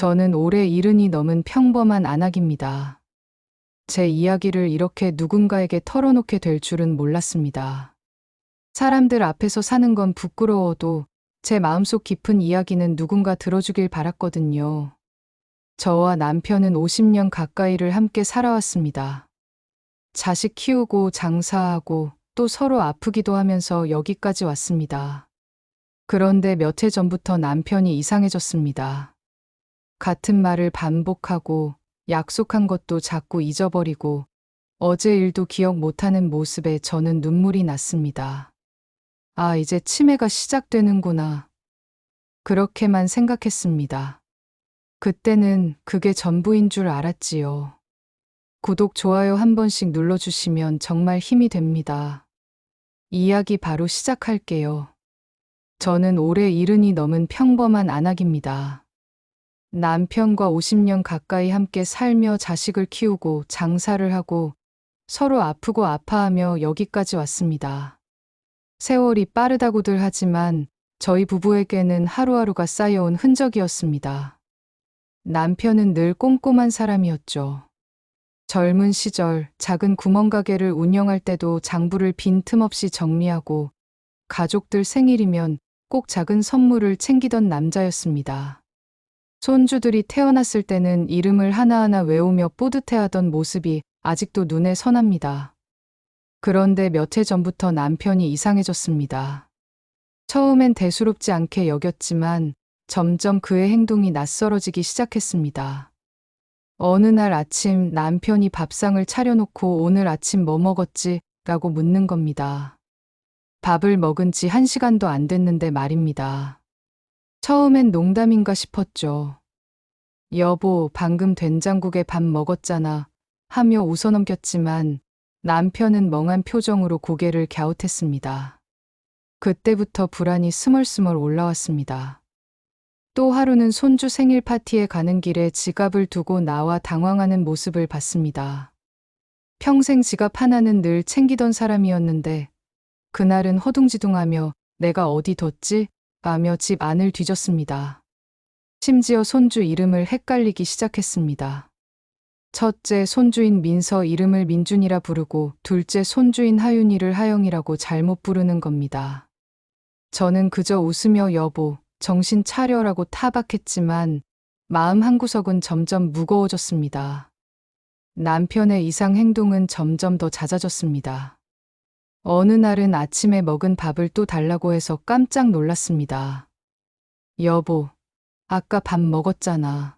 저는 올해 이른이 넘은 평범한 안악입니다. 제 이야기를 이렇게 누군가에게 털어놓게 될 줄은 몰랐습니다. 사람들 앞에서 사는 건 부끄러워도 제 마음속 깊은 이야기는 누군가 들어주길 바랐거든요. 저와 남편은 50년 가까이를 함께 살아왔습니다. 자식 키우고 장사하고 또 서로 아프기도 하면서 여기까지 왔습니다. 그런데 몇 해 전부터 남편이 이상해졌습니다. 같은 말을 반복하고 약속한 것도 자꾸 잊어버리고 어제 일도 기억 못하는 모습에 저는 눈물이 났습니다. 아, 이제 치매가 시작되는구나. 그렇게만 생각했습니다. 그때는 그게 전부인 줄 알았지요. 구독, 좋아요 한 번씩 눌러주시면 정말 힘이 됩니다. 이야기 바로 시작할게요. 저는 올해 이른이 넘은 평범한 안악입니다. 남편과 50년 가까이 함께 살며 자식을 키우고 장사를 하고 서로 아프고 아파하며 여기까지 왔습니다. 세월이 빠르다고들 하지만 저희 부부에게는 하루하루가 쌓여온 흔적이었습니다. 남편은 늘 꼼꼼한 사람이었죠. 젊은 시절 작은 구멍가게를 운영할 때도 장부를 빈틈없이 정리하고 가족들 생일이면 꼭 작은 선물을 챙기던 남자였습니다. 손주들이 태어났을 때는 이름을 하나하나 외우며 뿌듯해하던 모습이 아직도 눈에 선합니다. 그런데 몇 해 전부터 남편이 이상해졌습니다. 처음엔 대수롭지 않게 여겼지만 점점 그의 행동이 낯설어지기 시작했습니다. 어느 날 아침 남편이 밥상을 차려놓고 오늘 아침 뭐 먹었지? 라고 묻는 겁니다. 밥을 먹은 지 한 시간도 안 됐는데 말입니다. 처음엔 농담인가 싶었죠. 여보, 방금 된장국에 밥 먹었잖아. 하며 웃어넘겼지만 남편은 멍한 표정으로 고개를 갸웃했습니다. 그때부터 불안이 스멀스멀 올라왔습니다. 또 하루는 손주 생일 파티에 가는 길에 지갑을 두고 나와 당황하는 모습을 봤습니다. 평생 지갑 하나는 늘 챙기던 사람이었는데 그날은 허둥지둥하며 내가 어디 뒀지? 라며 집 안을 뒤졌습니다. 심지어 손주 이름을 헷갈리기 시작했습니다. 첫째 손주인 민서 이름을 민준이라 부르고 둘째 손주인 하윤이를 하영이라고 잘못 부르는 겁니다. 저는 그저 웃으며 여보, 정신 차려라고 타박했지만 마음 한구석은 점점 무거워졌습니다. 남편의 이상 행동은 점점 더 잦아졌습니다. 어느 날은 아침에 먹은 밥을 또 달라고 해서 깜짝 놀랐습니다. 여보, 아까 밥 먹었잖아.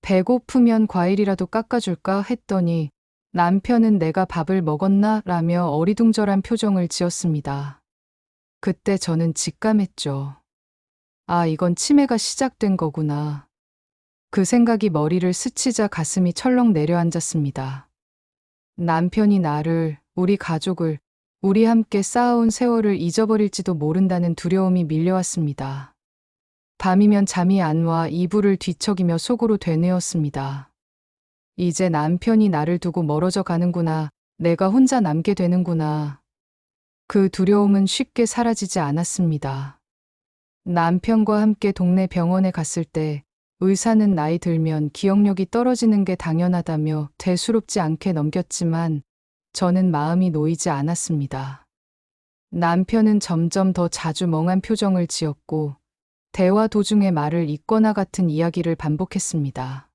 배고프면 과일이라도 깎아줄까 했더니 남편은 내가 밥을 먹었나 라며 어리둥절한 표정을 지었습니다. 그때 저는 직감했죠. 아, 이건 치매가 시작된 거구나. 그 생각이 머리를 스치자 가슴이 철렁 내려앉았습니다. 남편이 나를, 우리 가족을, 우리 함께 쌓아온 세월을 잊어버릴지도 모른다는 두려움이 밀려왔습니다. 밤이면 잠이 안 와 이불을 뒤척이며 속으로 되뇌었습니다. 이제 남편이 나를 두고 멀어져 가는구나. 내가 혼자 남게 되는구나. 그 두려움은 쉽게 사라지지 않았습니다. 남편과 함께 동네 병원에 갔을 때 의사는 나이 들면 기억력이 떨어지는 게 당연하다며 대수롭지 않게 넘겼지만 저는 마음이 놓이지 않았습니다. 남편은 점점 더 자주 멍한 표정을 지었고 대화 도중에 말을 잇거나 같은 이야기를 반복했습니다.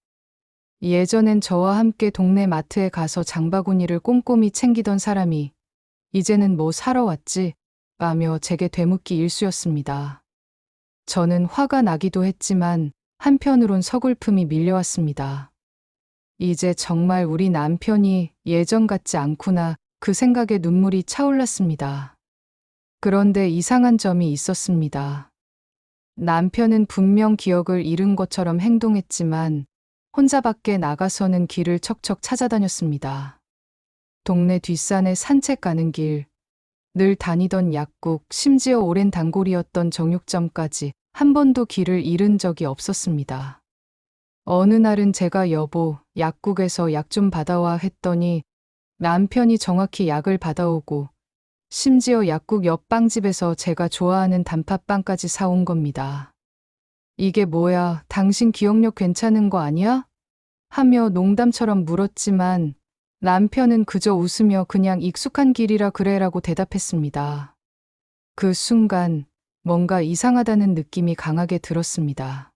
예전엔 저와 함께 동네 마트에 가서 장바구니를 꼼꼼히 챙기던 사람이 이제는 뭐 사러 왔지? 라며 제게 되묻기 일쑤였습니다. 저는 화가 나기도 했지만 한편으론 서글픔이 밀려왔습니다. 이제 정말 우리 남편이 예전 같지 않구나 그 생각에 눈물이 차올랐습니다. 그런데 이상한 점이 있었습니다. 남편은 분명 기억을 잃은 것처럼 행동했지만 혼자 밖에 나가서는 길을 척척 찾아다녔습니다. 동네 뒷산에 산책 가는 길, 늘 다니던 약국, 심지어 오랜 단골이었던 정육점까지 한 번도 길을 잃은 적이 없었습니다. 어느 날은 제가 여보, 약국에서 약 좀 받아와 했더니 남편이 정확히 약을 받아오고 심지어 약국 옆 빵집에서 제가 좋아하는 단팥빵까지 사온 겁니다. 이게 뭐야, 당신 기억력 괜찮은 거 아니야? 하며 농담처럼 물었지만 남편은 그저 웃으며 그냥 익숙한 길이라 그래라고 대답했습니다. 그 순간 뭔가 이상하다는 느낌이 강하게 들었습니다.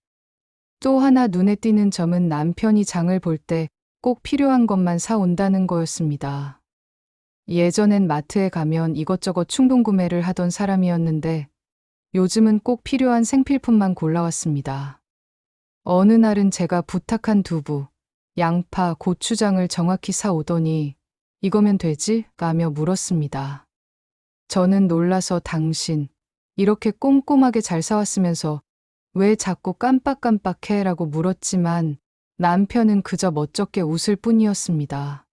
또 하나 눈에 띄는 점은 남편이 장을 볼 때 꼭 필요한 것만 사온다는 거였습니다. 예전엔 마트에 가면 이것저것 충동 구매를 하던 사람이었는데 요즘은 꼭 필요한 생필품만 골라왔습니다. 어느 날은 제가 부탁한 두부, 양파, 고추장을 정확히 사오더니 이거면 되지? 라며 물었습니다. 저는 놀라서 당신, 이렇게 꼼꼼하게 잘 사왔으면서 왜 자꾸 깜빡깜빡해? 라고 물었지만 남편은 그저 멋쩍게 웃을 뿐이었습니다.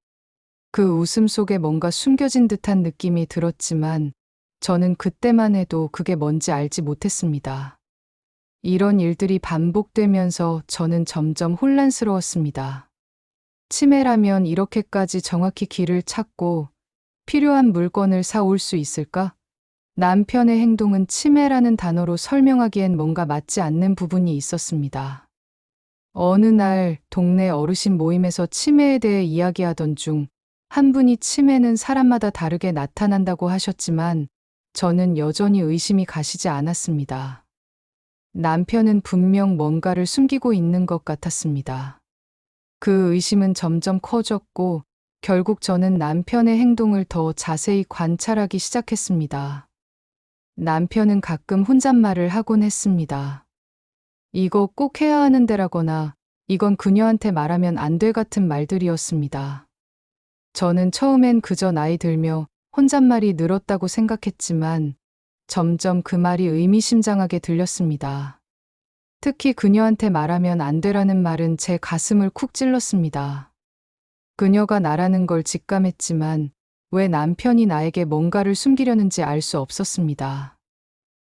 그 웃음 속에 뭔가 숨겨진 듯한 느낌이 들었지만 저는 그때만 해도 그게 뭔지 알지 못했습니다. 이런 일들이 반복되면서 저는 점점 혼란스러웠습니다. 치매라면 이렇게까지 정확히 길을 찾고 필요한 물건을 사올 수 있을까? 남편의 행동은 치매라는 단어로 설명하기엔 뭔가 맞지 않는 부분이 있었습니다. 어느 날 동네 어르신 모임에서 치매에 대해 이야기하던 중 한 분이 치매는 사람마다 다르게 나타난다고 하셨지만 저는 여전히 의심이 가시지 않았습니다. 남편은 분명 뭔가를 숨기고 있는 것 같았습니다. 그 의심은 점점 커졌고 결국 저는 남편의 행동을 더 자세히 관찰하기 시작했습니다. 남편은 가끔 혼잣말을 하곤 했습니다. 이거 꼭 해야 하는데라거나 이건 그녀한테 말하면 안 돼 같은 말들이었습니다. 저는 처음엔 그저 나이 들며 혼잣말이 늘었다고 생각했지만 점점 그 말이 의미심장하게 들렸습니다. 특히 그녀한테 말하면 안 되라는 말은 제 가슴을 쿡 찔렀습니다. 그녀가 나라는 걸 직감했지만 왜 남편이 나에게 뭔가를 숨기려는지 알 수 없었습니다.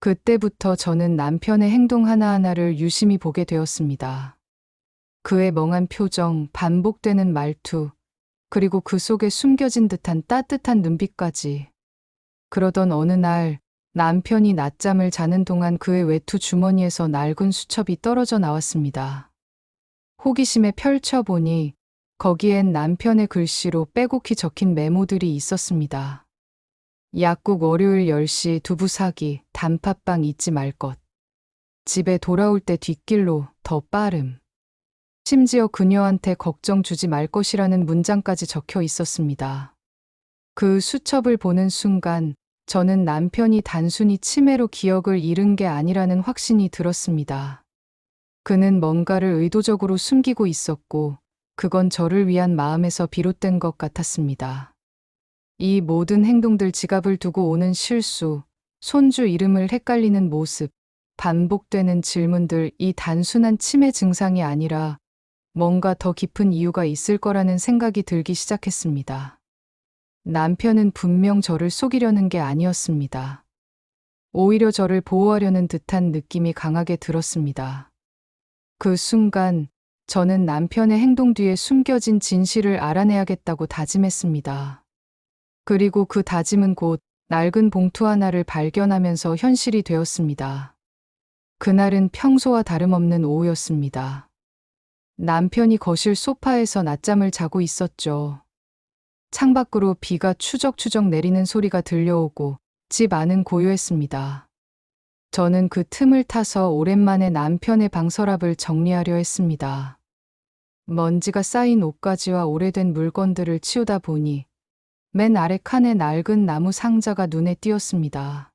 그때부터 저는 남편의 행동 하나하나를 유심히 보게 되었습니다. 그의 멍한 표정, 반복되는 말투, 그리고 그 속에 숨겨진 듯한 따뜻한 눈빛까지. 그러던 어느 날 남편이 낮잠을 자는 동안 그의 외투 주머니에서 낡은 수첩이 떨어져 나왔습니다. 호기심에 펼쳐보니 거기엔 남편의 글씨로 빼곡히 적힌 메모들이 있었습니다. 약국 월요일 10시 두부 사기, 단팥빵 잊지 말 것. 집에 돌아올 때 뒷길로 더 빠름. 심지어 그녀한테 걱정 주지 말 것이라는 문장까지 적혀 있었습니다. 그 수첩을 보는 순간 저는 남편이 단순히 치매로 기억을 잃은 게 아니라는 확신이 들었습니다. 그는 뭔가를 의도적으로 숨기고 있었고, 그건 저를 위한 마음에서 비롯된 것 같았습니다. 이 모든 행동들 지갑을 두고 오는 실수, 손주 이름을 헷갈리는 모습, 반복되는 질문들 이 단순한 치매 증상이 아니라 뭔가 더 깊은 이유가 있을 거라는 생각이 들기 시작했습니다. 남편은 분명 저를 속이려는 게 아니었습니다. 오히려 저를 보호하려는 듯한 느낌이 강하게 들었습니다. 그 순간 저는 남편의 행동 뒤에 숨겨진 진실을 알아내야겠다고 다짐했습니다. 그리고 그 다짐은 곧 낡은 봉투 하나를 발견하면서 현실이 되었습니다. 그날은 평소와 다름없는 오후였습니다. 남편이 거실 소파에서 낮잠을 자고 있었죠. 창밖으로 비가 추적추적 내리는 소리가 들려오고 집 안은 고요했습니다. 저는 그 틈을 타서 오랜만에 남편의 방 서랍을 정리하려 했습니다. 먼지가 쌓인 옷가지와 오래된 물건들을 치우다 보니 맨 아래 칸에 낡은 나무 상자가 눈에 띄었습니다.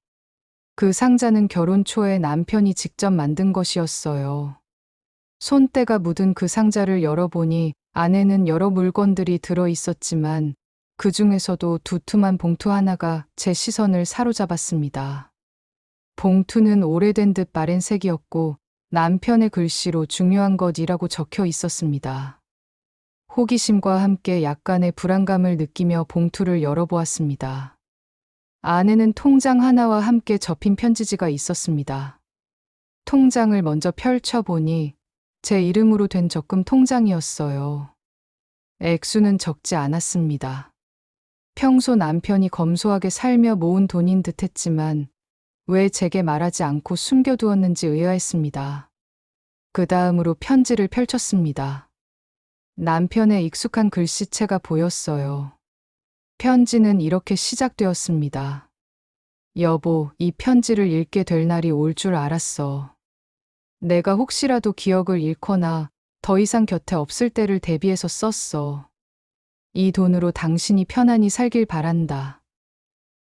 그 상자는 결혼 초에 남편이 직접 만든 것이었어요. 손때가 묻은 그 상자를 열어보니 안에는 여러 물건들이 들어 있었지만 그 중에서도 두툼한 봉투 하나가 제 시선을 사로잡았습니다. 봉투는 오래된 듯 마른 색이었고 남편의 글씨로 중요한 것이라고 적혀 있었습니다. 호기심과 함께 약간의 불안감을 느끼며 봉투를 열어보았습니다. 안에는 통장 하나와 함께 접힌 편지지가 있었습니다. 통장을 먼저 펼쳐보니 제 이름으로 된 적금 통장이었어요. 액수는 적지 않았습니다. 평소 남편이 검소하게 살며 모은 돈인 듯 했지만 왜 제게 말하지 않고 숨겨두었는지 의아했습니다. 그 다음으로 편지를 펼쳤습니다. 남편의 익숙한 글씨체가 보였어요. 편지는 이렇게 시작되었습니다. 여보, 이 편지를 읽게 될 날이 올 줄 알았어. 내가 혹시라도 기억을 잃거나 더 이상 곁에 없을 때를 대비해서 썼어. 이 돈으로 당신이 편안히 살길 바란다.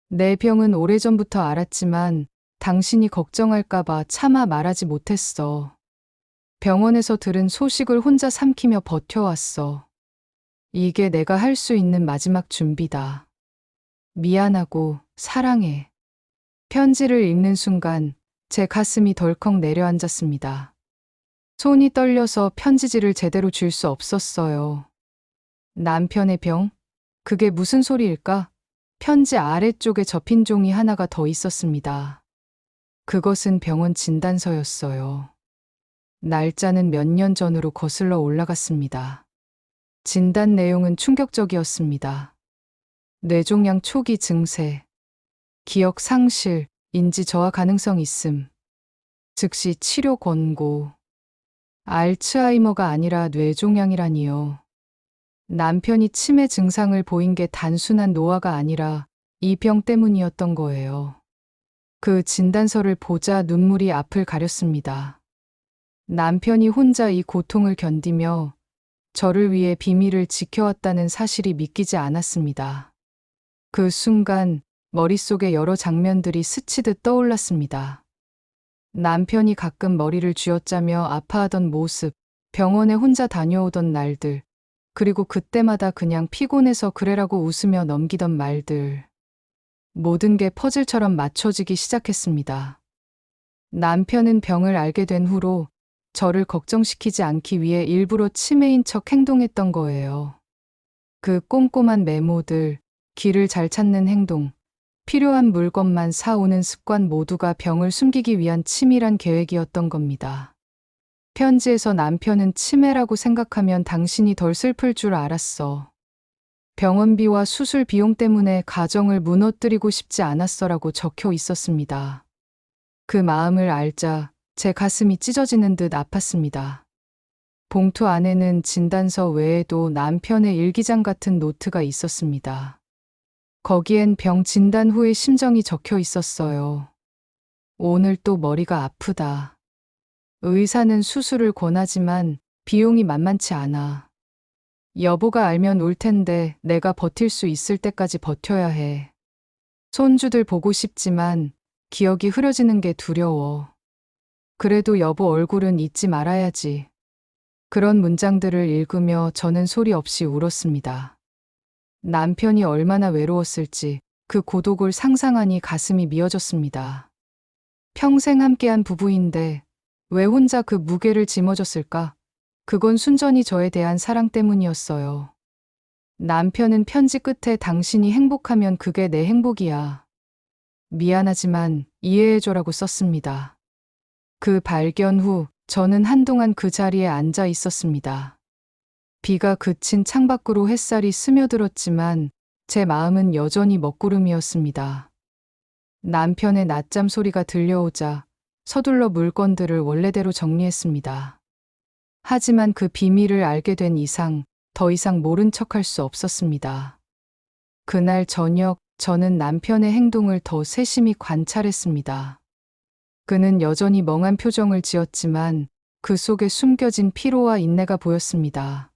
내 병은 오래전부터 알았지만 당신이 걱정할까봐 차마 말하지 못했어. 병원에서 들은 소식을 혼자 삼키며 버텨왔어. 이게 내가 할 수 있는 마지막 준비다. 미안하고 사랑해. 편지를 읽는 순간 제 가슴이 덜컥 내려앉았습니다. 손이 떨려서 편지지를 제대로 줄 수 없었어요. 남편의 병? 그게 무슨 소리일까? 편지 아래쪽에 접힌 종이 하나가 더 있었습니다. 그것은 병원 진단서였어요. 날짜는 몇 년 전으로 거슬러 올라갔습니다. 진단 내용은 충격적이었습니다. 뇌종양 초기 증세, 기억 상실, 인지 저하 가능성 있음, 즉시 치료 권고, 알츠하이머가 아니라 뇌종양이라니요. 남편이 치매 증상을 보인 게 단순한 노화가 아니라 이 병 때문이었던 거예요. 그 진단서를 보자 눈물이 앞을 가렸습니다. 남편이 혼자 이 고통을 견디며 저를 위해 비밀을 지켜왔다는 사실이 믿기지 않았습니다. 그 순간 머릿속에 여러 장면들이 스치듯 떠올랐습니다. 남편이 가끔 머리를 쥐어짜며 아파하던 모습, 병원에 혼자 다녀오던 날들, 그리고 그때마다 그냥 피곤해서 그래라고 웃으며 넘기던 말들. 모든 게 퍼즐처럼 맞춰지기 시작했습니다. 남편은 병을 알게 된 후로 저를 걱정시키지 않기 위해 일부러 치매인 척 행동했던 거예요. 그 꼼꼼한 메모들, 길을 잘 찾는 행동, 필요한 물건만 사오는 습관 모두가 병을 숨기기 위한 치밀한 계획이었던 겁니다. 편지에서 남편은 치매라고 생각하면 당신이 덜 슬플 줄 알았어. 병원비와 수술 비용 때문에 가정을 무너뜨리고 싶지 않았어라고 적혀 있었습니다. 그 마음을 알자 제 가슴이 찢어지는 듯 아팠습니다. 봉투 안에는 진단서 외에도 남편의 일기장 같은 노트가 있었습니다. 거기엔 병 진단 후의 심정이 적혀 있었어요. 오늘 또 머리가 아프다. 의사는 수술을 권하지만 비용이 만만치 않아. 여보가 알면 울 텐데 내가 버틸 수 있을 때까지 버텨야 해. 손주들 보고 싶지만 기억이 흐려지는 게 두려워. 그래도 여보 얼굴은 잊지 말아야지. 그런 문장들을 읽으며 저는 소리 없이 울었습니다. 남편이 얼마나 외로웠을지 그 고독을 상상하니 가슴이 미어졌습니다. 평생 함께한 부부인데 왜 혼자 그 무게를 짊어졌을까? 그건 순전히 저에 대한 사랑 때문이었어요. 남편은 편지 끝에 당신이 행복하면 그게 내 행복이야. 미안하지만 이해해줘라고 썼습니다. 그 발견 후 저는 한동안 그 자리에 앉아 있었습니다. 비가 그친 창밖으로 햇살이 스며들었지만 제 마음은 여전히 먹구름이었습니다. 남편의 낮잠 소리가 들려오자 서둘러 물건들을 원래대로 정리했습니다. 하지만 그 비밀을 알게 된 이상 더 이상 모른 척할 수 없었습니다. 그날 저녁 저는 남편의 행동을 더 세심히 관찰했습니다. 그는 여전히 멍한 표정을 지었지만 그 속에 숨겨진 피로와 인내가 보였습니다.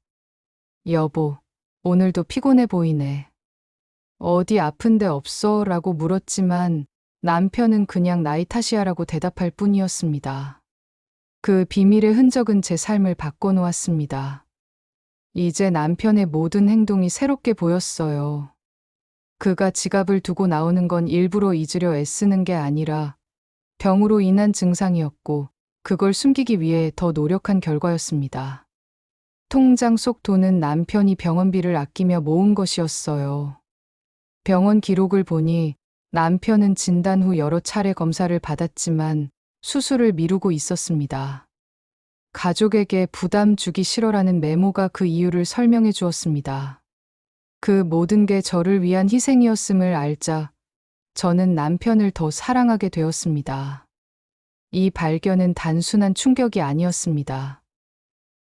여보, 오늘도 피곤해 보이네. 어디 아픈 데 없어? 라고 물었지만 남편은 그냥 나이 탓이야 라고 대답할 뿐이었습니다. 그 비밀의 흔적은 제 삶을 바꿔놓았습니다. 이제 남편의 모든 행동이 새롭게 보였어요. 그가 지갑을 두고 나오는 건 일부러 잊으려 애쓰는 게 아니라 병으로 인한 증상이었고 그걸 숨기기 위해 더 노력한 결과였습니다. 통장 속 돈은 남편이 병원비를 아끼며 모은 것이었어요. 병원 기록을 보니 남편은 진단 후 여러 차례 검사를 받았지만 수술을 미루고 있었습니다. 가족에게 부담 주기 싫어라는 메모가 그 이유를 설명해 주었습니다. 그 모든 게 저를 위한 희생이었음을 알자 저는 남편을 더 사랑하게 되었습니다. 이 발견은 단순한 충격이 아니었습니다.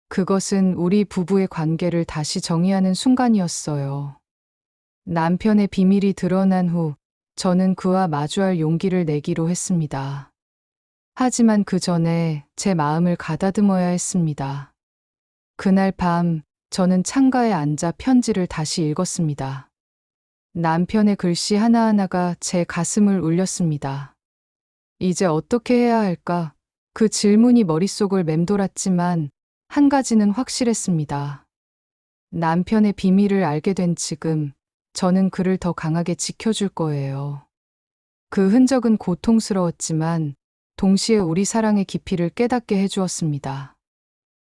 그것은 우리 부부의 관계를 다시 정의하는 순간이었어요. 남편의 비밀이 드러난 후 저는 그와 마주할 용기를 내기로 했습니다. 하지만 그 전에 제 마음을 가다듬어야 했습니다. 그날 밤 저는 창가에 앉아 편지를 다시 읽었습니다. 남편의 글씨 하나하나가 제 가슴을 울렸습니다. 이제 어떻게 해야 할까? 그 질문이 머릿속을 맴돌았지만 한 가지는 확실했습니다. 남편의 비밀을 알게 된 지금 저는 그를 더 강하게 지켜줄 거예요. 그 흔적은 고통스러웠지만 동시에 우리 사랑의 깊이를 깨닫게 해주었습니다.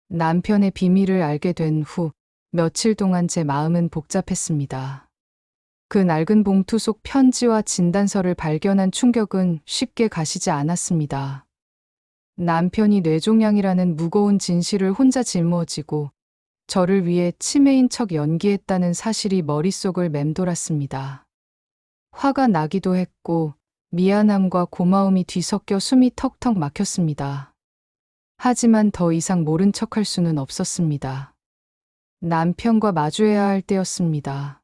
남편의 비밀을 알게 된 후 며칠 동안 제 마음은 복잡했습니다. 그 낡은 봉투 속 편지와 진단서를 발견한 충격은 쉽게 가시지 않았습니다. 남편이 뇌종양이라는 무거운 진실을 혼자 짊어지고 저를 위해 치매인 척 연기했다는 사실이 머릿속을 맴돌았습니다. 화가 나기도 했고 미안함과 고마움이 뒤섞여 숨이 턱턱 막혔습니다. 하지만 더 이상 모른 척할 수는 없었습니다. 남편과 마주해야 할 때였습니다.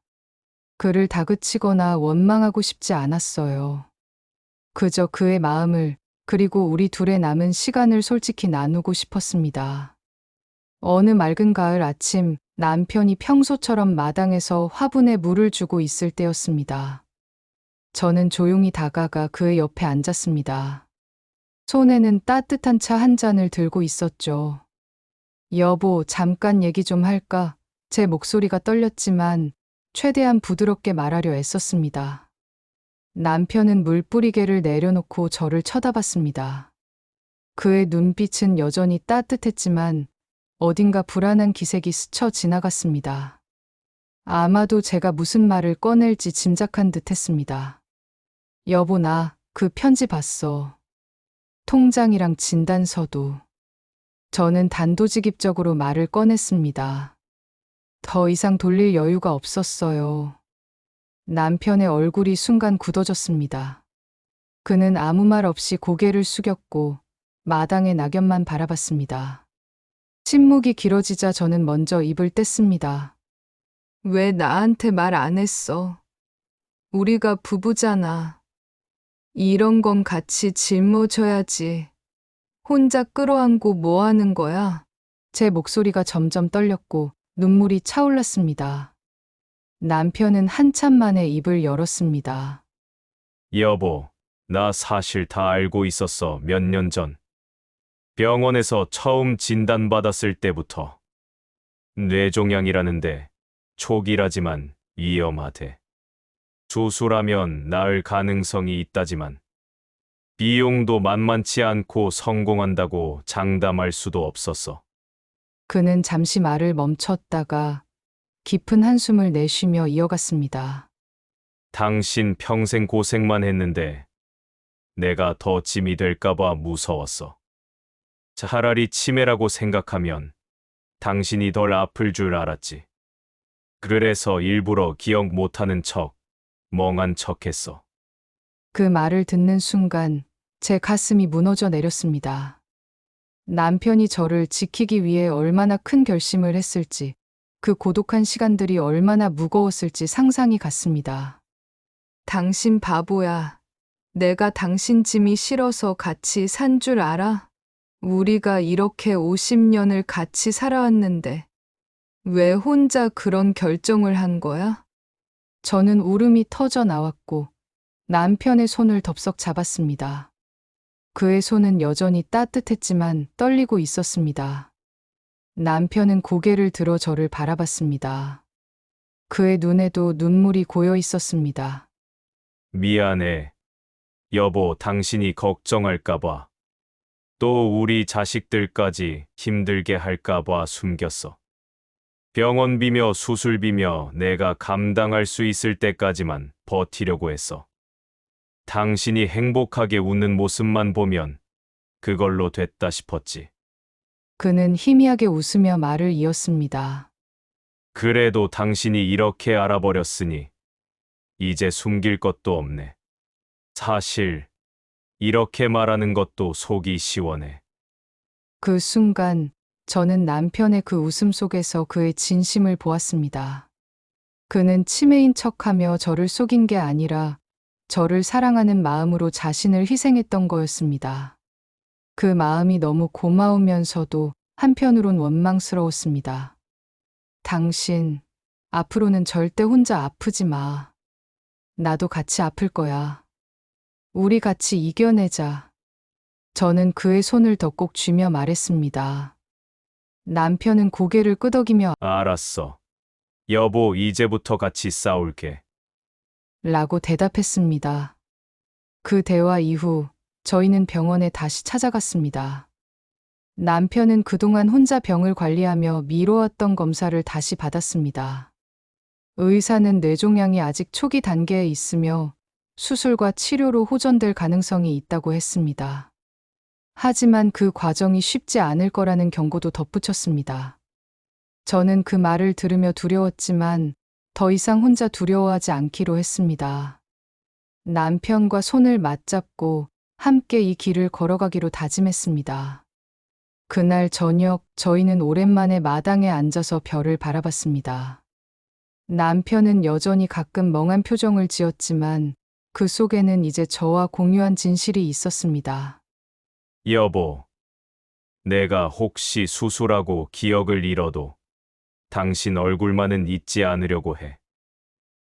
그를 다그치거나 원망하고 싶지 않았어요. 그저 그의 마음을 그리고 우리 둘의 남은 시간을 솔직히 나누고 싶었습니다. 어느 맑은 가을 아침 남편이 평소처럼 마당에서 화분에 물을 주고 있을 때였습니다. 저는 조용히 다가가 그의 옆에 앉았습니다. 손에는 따뜻한 차 한 잔을 들고 있었죠. 여보, 잠깐 얘기 좀 할까? 제 목소리가 떨렸지만 최대한 부드럽게 말하려 애썼습니다. 남편은 물뿌리개를 내려놓고 저를 쳐다봤습니다. 그의 눈빛은 여전히 따뜻했지만 어딘가 불안한 기색이 스쳐 지나갔습니다. 아마도 제가 무슨 말을 꺼낼지 짐작한 듯 했습니다. 여보, 나 그 편지 봤어. 통장이랑 진단서도. 저는 단도직입적으로 말을 꺼냈습니다. 더 이상 돌릴 여유가 없었어요. 남편의 얼굴이 순간 굳어졌습니다. 그는 아무 말 없이 고개를 숙였고 마당의 낙엽만 바라봤습니다. 침묵이 길어지자 저는 먼저 입을 뗐습니다. 왜 나한테 말 안 했어? 우리가 부부잖아. 이런 건 같이 짊어져야지. 혼자 끌어안고 뭐 하는 거야? 제 목소리가 점점 떨렸고 눈물이 차올랐습니다. 남편은 한참 만에 입을 열었습니다. 여보, 나 사실 다 알고 있었어, 몇 년 전. 병원에서 처음 진단받았을 때부터. 뇌종양이라는데, 초기라지만 위험하대. 수술하면 나을 가능성이 있다지만, 비용도 만만치 않고 성공한다고 장담할 수도 없었어. 그는 잠시 말을 멈췄다가 깊은 한숨을 내쉬며 이어갔습니다. 당신 평생 고생만 했는데, 내가 더 짐이 될까봐 무서웠어. 차라리 치매라고 생각하면 당신이 덜 아플 줄 알았지. 그래서 일부러 기억 못하는 척, 멍한 척 했어. 그 말을 듣는 순간 제 가슴이 무너져 내렸습니다. 남편이 저를 지키기 위해 얼마나 큰 결심을 했을지, 그 고독한 시간들이 얼마나 무거웠을지 상상이 갔습니다. 당신 바보야. 내가 당신 짐이 싫어서 같이 산 줄 알아? 우리가 이렇게 50년을 같이 살아왔는데, 왜 혼자 그런 결정을 한 거야? 저는 울음이 터져 나왔고, 남편의 손을 덥석 잡았습니다. 그의 손은 여전히 따뜻했지만 떨리고 있었습니다. 남편은 고개를 들어 저를 바라봤습니다. 그의 눈에도 눈물이 고여 있었습니다. 미안해. 여보, 당신이 걱정할까봐. 또 우리 자식들까지 힘들게 할까봐 숨겼어. 병원비며 수술비며 내가 감당할 수 있을 때까지만 버티려고 했어. 당신이 행복하게 웃는 모습만 보면 그걸로 됐다 싶었지. 그는 희미하게 웃으며 말을 이었습니다. 그래도 당신이 이렇게 알아버렸으니 이제 숨길 것도 없네. 사실 이렇게 말하는 것도 속이 시원해. 그 순간 저는 남편의 그 웃음 속에서 그의 진심을 보았습니다. 그는 치매인 척하며 저를 속인 게 아니라 저를 사랑하는 마음으로 자신을 희생했던 거였습니다. 그 마음이 너무 고마우면서도 한편으론 원망스러웠습니다. 당신, 앞으로는 절대 혼자 아프지 마. 나도 같이 아플 거야. 우리 같이 이겨내자. 저는 그의 손을 더 꼭 쥐며 말했습니다. 남편은 고개를 끄덕이며 알았어. 여보, 이제부터 같이 싸울게. 라고 대답했습니다. 그 대화 이후 저희는 병원에 다시 찾아갔습니다. 남편은 그동안 혼자 병을 관리하며 미뤄왔던 검사를 다시 받았습니다. 의사는 뇌종양이 아직 초기 단계에 있으며 수술과 치료로 호전될 가능성이 있다고 했습니다. 하지만 그 과정이 쉽지 않을 거라는 경고도 덧붙였습니다. 저는 그 말을 들으며 두려웠지만 더 이상 혼자 두려워하지 않기로 했습니다. 남편과 손을 맞잡고 함께 이 길을 걸어가기로 다짐했습니다. 그날 저녁 저희는 오랜만에 마당에 앉아서 별을 바라봤습니다. 남편은 여전히 가끔 멍한 표정을 지었지만 그 속에는 이제 저와 공유한 진실이 있었습니다. 여보, 내가 혹시 수술하고 기억을 잃어도 당신 얼굴만은 잊지 않으려고 해.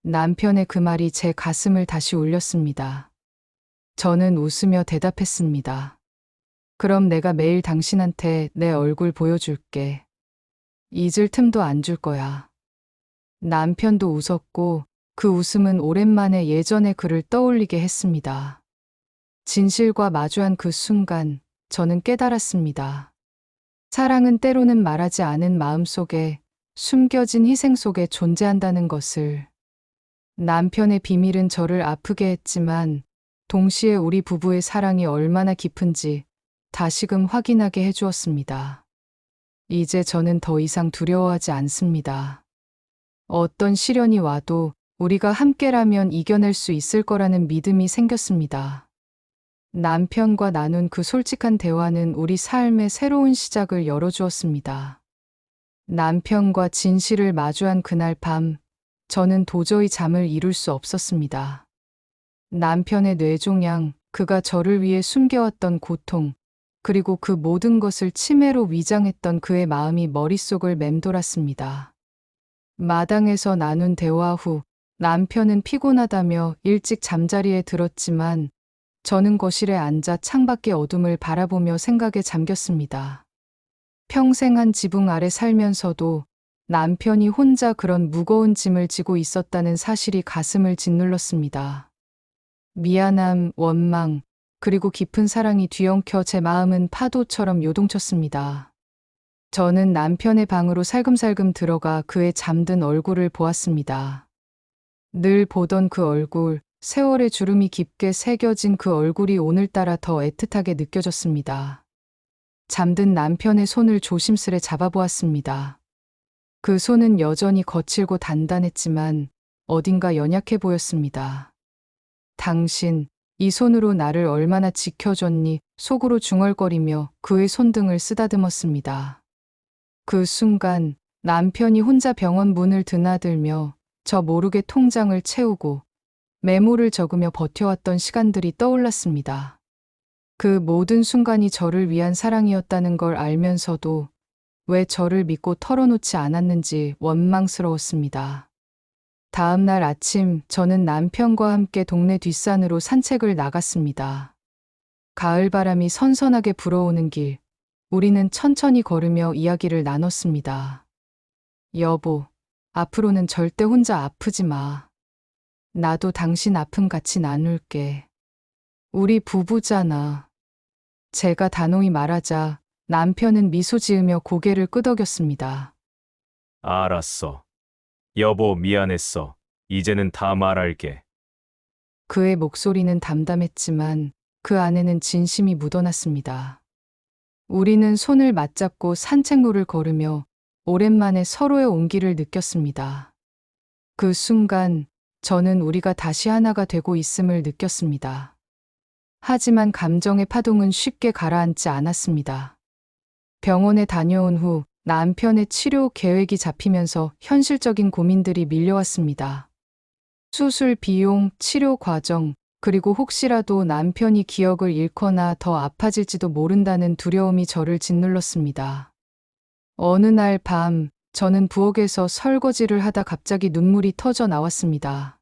남편의 그 말이 제 가슴을 다시 울렸습니다. 저는 웃으며 대답했습니다. 그럼 내가 매일 당신한테 내 얼굴 보여줄게. 잊을 틈도 안 줄 거야. 남편도 웃었고 그 웃음은 오랜만에 예전의 그를 떠올리게 했습니다. 진실과 마주한 그 순간 저는 깨달았습니다. 사랑은 때로는 말하지 않은 마음 속에 숨겨진 희생 속에 존재한다는 것을. 남편의 비밀은 저를 아프게 했지만 동시에 우리 부부의 사랑이 얼마나 깊은지 다시금 확인하게 해주었습니다. 이제 저는 더 이상 두려워하지 않습니다. 어떤 시련이 와도 우리가 함께라면 이겨낼 수 있을 거라는 믿음이 생겼습니다. 남편과 나눈 그 솔직한 대화는 우리 삶의 새로운 시작을 열어주었습니다. 남편과 진실을 마주한 그날 밤, 저는 도저히 잠을 이룰 수 없었습니다. 남편의 뇌종양, 그가 저를 위해 숨겨왔던 고통, 그리고 그 모든 것을 치매로 위장했던 그의 마음이 머릿속을 맴돌았습니다. 마당에서 나눈 대화 후 남편은 피곤하다며 일찍 잠자리에 들었지만 저는 거실에 앉아 창밖의 어둠을 바라보며 생각에 잠겼습니다. 평생 한 지붕 아래 살면서도 남편이 혼자 그런 무거운 짐을 지고 있었다는 사실이 가슴을 짓눌렀습니다. 미안함, 원망, 그리고 깊은 사랑이 뒤엉켜 제 마음은 파도처럼 요동쳤습니다. 저는 남편의 방으로 살금살금 들어가 그의 잠든 얼굴을 보았습니다. 늘 보던 그 얼굴, 세월의 주름이 깊게 새겨진 그 얼굴이 오늘따라 더 애틋하게 느껴졌습니다. 잠든 남편의 손을 조심스레 잡아보았습니다. 그 손은 여전히 거칠고 단단했지만 어딘가 연약해 보였습니다. 당신, 이 손으로 나를 얼마나 지켜줬니 속으로 중얼거리며 그의 손등을 쓰다듬었습니다. 그 순간 남편이 혼자 병원 문을 드나들며 저 모르게 통장을 채우고 메모를 적으며 버텨왔던 시간들이 떠올랐습니다. 그 모든 순간이 저를 위한 사랑이었다는 걸 알면서도 왜 저를 믿고 털어놓지 않았는지 원망스러웠습니다. 다음 날 아침 저는 남편과 함께 동네 뒷산으로 산책을 나갔습니다. 가을 바람이 선선하게 불어오는 길, 우리는 천천히 걸으며 이야기를 나눴습니다. 여보, 앞으로는 절대 혼자 아프지 마. 나도 당신 아픔 같이 나눌게. 우리 부부잖아. 제가 단호히 말하자 남편은 미소 지으며 고개를 끄덕였습니다. 알았어. 여보, 미안했어. 이제는 다 말할게. 그의 목소리는 담담했지만 그 안에는 진심이 묻어났습니다. 우리는 손을 맞잡고 산책로를 걸으며 오랜만에 서로의 온기를 느꼈습니다. 그 순간 저는 우리가 다시 하나가 되고 있음을 느꼈습니다. 하지만 감정의 파동은 쉽게 가라앉지 않았습니다. 병원에 다녀온 후 남편의 치료 계획이 잡히면서 현실적인 고민들이 밀려왔습니다. 수술 비용, 치료 과정, 그리고 혹시라도 남편이 기억을 잃거나 더 아파질지도 모른다는 두려움이 저를 짓눌렀습니다. 어느 날 밤, 저는 부엌에서 설거지를 하다 갑자기 눈물이 터져 나왔습니다.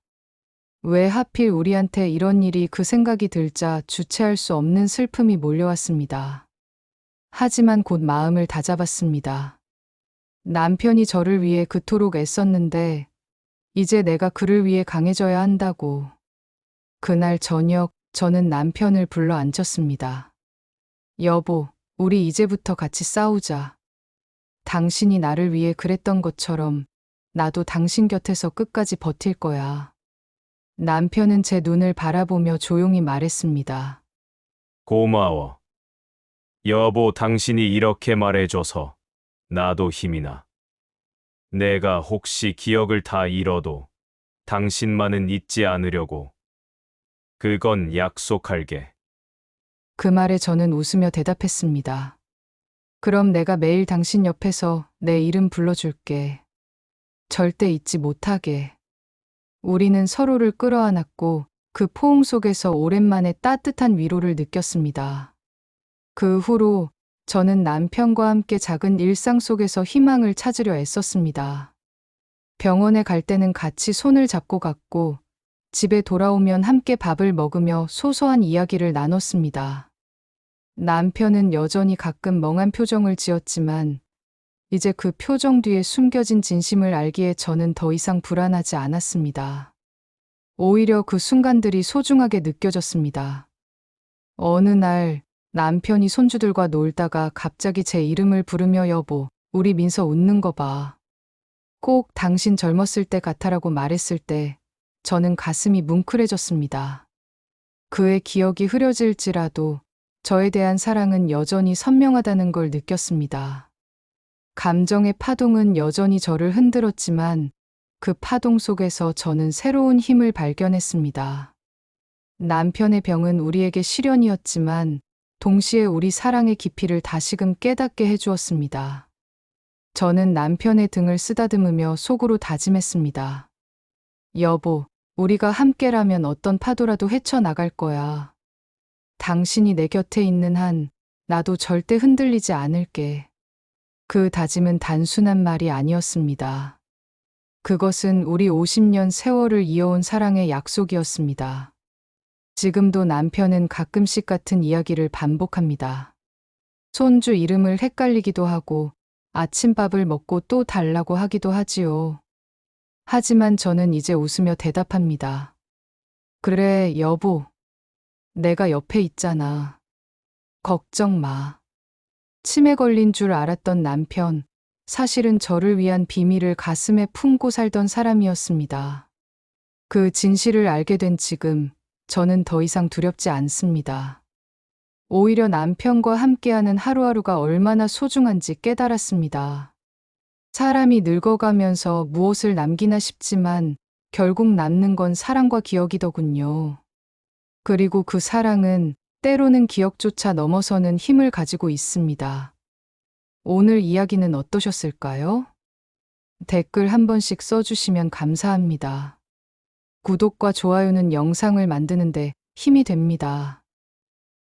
왜 하필 우리한테 이런 일이 그 생각이 들자 주체할 수 없는 슬픔이 몰려왔습니다. 하지만 곧 마음을 다잡았습니다. 남편이 저를 위해 그토록 애썼는데, 이제 내가 그를 위해 강해져야 한다고. 그날 저녁, 저는 남편을 불러 앉혔습니다. 여보, 우리 이제부터 같이 싸우자. 당신이 나를 위해 그랬던 것처럼 나도 당신 곁에서 끝까지 버틸 거야. 남편은 제 눈을 바라보며 조용히 말했습니다. 고마워. 여보, 당신이 이렇게 말해줘서 나도 힘이 나. 내가 혹시 기억을 다 잃어도 당신만은 잊지 않으려고. 그건 약속할게. 그 말에 저는 웃으며 대답했습니다. 그럼 내가 매일 당신 옆에서 내 이름 불러줄게. 절대 잊지 못하게. 우리는 서로를 끌어안았고 그 포옹 속에서 오랜만에 따뜻한 위로를 느꼈습니다. 그 후로 저는 남편과 함께 작은 일상 속에서 희망을 찾으려 애썼습니다. 병원에 갈 때는 같이 손을 잡고 갔고 집에 돌아오면 함께 밥을 먹으며 소소한 이야기를 나눴습니다. 남편은 여전히 가끔 멍한 표정을 지었지만 이제 그 표정 뒤에 숨겨진 진심을 알기에 저는 더 이상 불안하지 않았습니다. 오히려 그 순간들이 소중하게 느껴졌습니다. 어느 날 남편이 손주들과 놀다가 갑자기 제 이름을 부르며 여보, 우리 민서 웃는 거 봐. 꼭 당신 젊었을 때 같아라고 말했을 때 저는 가슴이 뭉클해졌습니다. 그의 기억이 흐려질지라도 저에 대한 사랑은 여전히 선명하다는 걸 느꼈습니다. 감정의 파동은 여전히 저를 흔들었지만 그 파동 속에서 저는 새로운 힘을 발견했습니다. 남편의 병은 우리에게 시련이었지만 동시에 우리 사랑의 깊이를 다시금 깨닫게 해주었습니다. 저는 남편의 등을 쓰다듬으며 속으로 다짐했습니다. 여보, 우리가 함께라면 어떤 파도라도 헤쳐나갈 거야. 당신이 내 곁에 있는 한 나도 절대 흔들리지 않을게. 그 다짐은 단순한 말이 아니었습니다. 그것은 우리 50년 세월을 이어온 사랑의 약속이었습니다. 지금도 남편은 가끔씩 같은 이야기를 반복합니다. 손주 이름을 헷갈리기도 하고 아침밥을 먹고 또 달라고 하기도 하지요. 하지만 저는 이제 웃으며 대답합니다. 그래, 여보. 내가 옆에 있잖아. 걱정 마. 치매 걸린 줄 알았던 남편, 사실은 저를 위한 비밀을 가슴에 품고 살던 사람이었습니다. 그 진실을 알게 된 지금, 저는 더 이상 두렵지 않습니다. 오히려 남편과 함께하는 하루하루가 얼마나 소중한지 깨달았습니다. 사람이 늙어가면서 무엇을 남기나 싶지만 결국 남는 건 사랑과 기억이더군요. 그리고 그 사랑은 때로는 기억조차 넘어서는 힘을 가지고 있습니다. 오늘 이야기는 어떠셨을까요? 댓글 한 번씩 써주시면 감사합니다. 구독과 좋아요는 영상을 만드는데 힘이 됩니다.